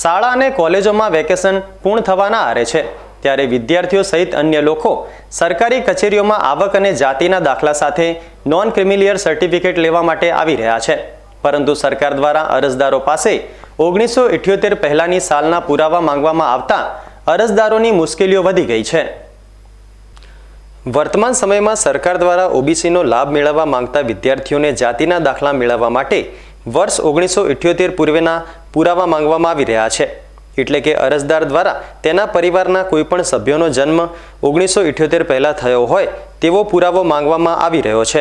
શાળા અને કોલેજોમાં વેકેશન પૂર્ણ થવાના આરે છે. ત્યારે વિદ્યાર્થીઓ સહિત અન્ય લોકો સરકારી કચેરીઓમાં આવક અને જાતિના દાખલા સાથે નોન ક્રિમિલિયર સર્ટિફિકેટ લેવા માટે આવી રહ્યા છે. પરંતુ સરકાર દ્વારા અરજદારો પાસે ઓગણીસો ઇઠ્યોતેર પહેલાની સાલના પુરાવા માંગવામાં આવતા અરજદારોની મુશ્કેલીઓ વધી ગઈ છે. વર્તમાન સમયમાં સરકાર દ્વારા ઓબીસીનો લાભ મેળવવા માંગતા વિદ્યાર્થીઓને જાતિના દાખલા મેળવવા માટે વર્ષ ઓગણીસો ઇઠ્યોતેર પૂર્વેના પુરાવા માંગવામાં આવી રહ્યા છે. એટલે કે અરજદાર દ્વારા તેના પરિવારના કોઈપણ સભ્યોનો જન્મ ઓગણીસો ઇઠ્યોતેર પહેલાં થયો હોય તેવો પુરાવો માંગવામાં આવી રહ્યો છે.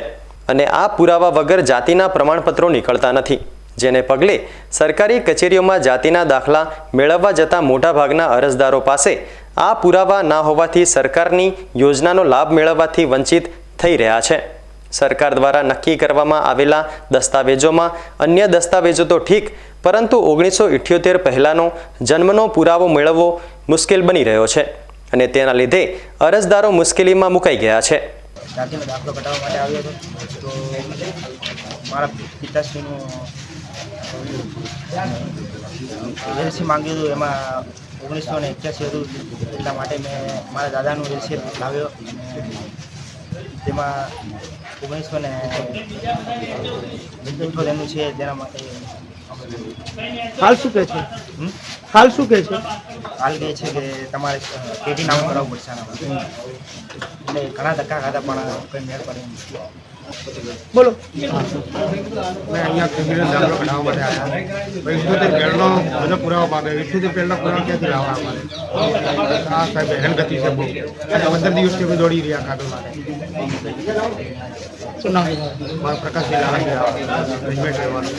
અને આ પુરાવા વગર જાતિના પ્રમાણપત્રો નીકળતા નથી. જેને પગલે સરકારી કચેરીઓમાં જાતિના દાખલા મેળવવા જતા મોટાભાગના અરજદારો પાસે આ પુરાવા ના હોવાથી સરકારની યોજનાનો લાભ મેળવવાથી વંચિત થઈ રહ્યા છે. સરકાર દ્વારા નક્કી કરવામાં આવેલા દસ્તાવેજોમાં અન્ય દસ્તાવેજો તો ઠીક, પરંતુ ઓગણીસો ઇઠ્યોતેર પહેલાંનો જન્મનો પુરાવો મેળવવો મુશ્કેલ બની રહ્યો છે અને તેના લીધે અરજદારો મુશ્કેલીમાં મુકાઈ ગયા છે. એટલા માટે મેં મારા દાદાનું એલસી લાવ્યો. તેમાં ઓગણીસો ને એનું છે તેના માટે હાલ શું કહે છે? હાલ શું કહે છે? હાલ કહે છે કે તમારે પેટી નામ કરાવવું પડશે એટલે ઘણા ધક્કા ખાધા પણ કંઈ મેળ પડે બોલો. મેં અહીંયા ક્રિમિનલ દાખલો કઢાવવા માટે આવ્યા. ઇઠ્યોતેર પહેલનો બધો પુરાવો માંગે ઇઠ્યોતેર પહેલના પુરાવો ક્યાંથી લાવવા અમારે? આ સાહેબ હેરાનગતિ છે બહુ. પંદર દિવસથી અમે દોડી રહ્યા કાગળ માટે. શું નામ છે? મારા પ્રકાશભાઈ લાલનભાઈ રેજમેન્ટ રહેવાનું.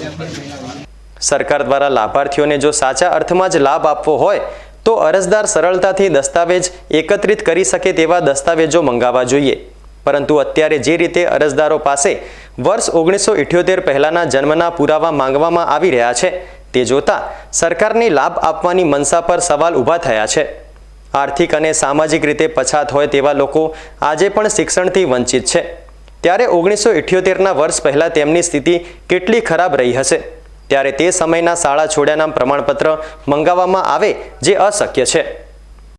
સરકાર દ્વારા લાભાર્થીઓને જો સાચા અર્થમાં જ લાભ આપવો હોય તો અરજદાર સરળતાથી દસ્તાવેજ એકત્રિત કરી શકે તેવા દસ્તાવેજો મંગાવવા જોઈએ. પરંતુ અત્યારે જે રીતે અરજદારો પાસે વર્ષ ઓગણીસો ઇઠ્યોતેર પહેલાંના જન્મના પુરાવા માંગવામાં આવી રહ્યા છે, તે જોતા સરકારને લાભ આપવાની મનસા પર સવાલ ઊભા થયા છે. આર્થિક અને સામાજિક રીતે પછાત હોય તેવા લોકો આજે પણ શિક્ષણથી વંચિત છે. ત્યારે ઓગણીસો ઇઠ્યોતેરના વર્ષ પહેલાં તેમની સ્થિતિ કેટલી ખરાબ રહી હશે? ત્યારે તે સમયના શાળા છોડ્યાના પ્રમાણપત્ર મંગાવવામાં આવે જે અશક્ય છે.